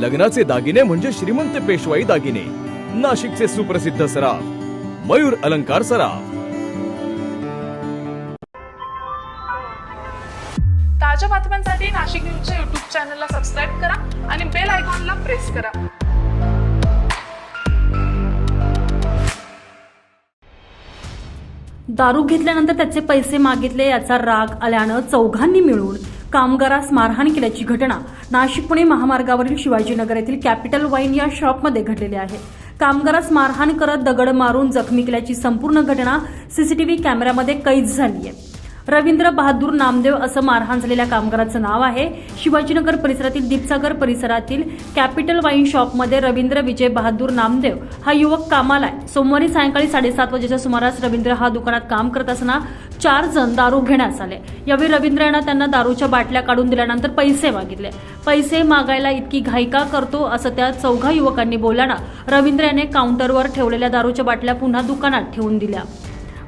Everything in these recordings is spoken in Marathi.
लग्नाचे दागिने म्हणजे श्रीमंत पेशवाई दागिने. नाशिकचे सुप्रसिद्ध सराफ. मयूर अलंकार सराफ. ताज्या बातम्यांसाठी नाशिक न्यूजच्या युट्यूब चॅनलला सबस्क्राईब करा आणि बेल आयकॉनला प्रेस करा. दारू घेतल्यानंतर त्याचे पैसे मागितले याचा राग आल्यानं चौघांनी मिळून कामगारास मारहाण केल्याची घटना नाशिक पुणे महामार्गावरील शिवाजीनगर येथील कॅपिटल वाईन या शॉपमध्ये घडलेली आहे. कामगारास मारहाण करत दगड मारून जखमी केल्याची संपूर्ण घटना सीसीटीव्ही कॅमेऱ्यामध्ये कैद झाली आहे. रवींद्र बहादूर नामदेव असं मारहाण झालेल्या कामगाराचं नाव आहे. शिवाजीनगर परिसरातील दीपसागर परिसरातील कॅपिटल वाईन शॉपमध्ये रवींद्र विजय बहादूर नामदेव हा युवक कामाला आहे. सोमवारी सायंकाळी साडेसात वाजेच्या सुमारास रवींद्र हा दुकानात काम करत असताना चार जण दारू घेण्यास आले. यावेळी रवींद्र यांना त्यांना दारूच्या बाटल्या काढून दिल्यानंतर पैसे मागितले. पैसे मागायला इतकी घाई का करतो असं त्या चौघा युवकांनी बोलल्यानं रवींद्र याने काउंटरवर ठेवलेल्या दारूच्या बाटल्या पुन्हा दुकानात ठेवून दिल्या.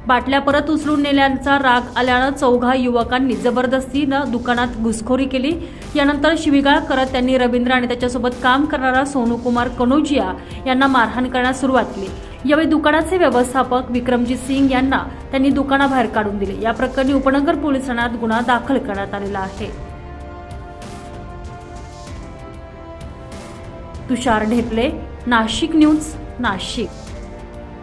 बाटल्या परत उचलून नेल्याचा राग आल्यानं चौघा युवकांनी जबरदस्तीनं दुकानात घुसखोरी केली. यानंतर शिवीगाळ करत त्यांनी रवींद्र आणि त्याच्यासोबत काम करणारा सोनूकुमार कनोजिया यांना मारहाण करण्यास सुरुवात केली. यावेळी दुकानाचे व्यवस्थापक विक्रमजीत सिंग यांना त्यांनी दुकानाबाहेर काढून दिले. या प्रकरणी उपनगर पोलीस ठाण्यात गुन्हा दाखल करण्यात आलेला आहे. तुषार ढेपले नाशिक न्यूज नाशिक.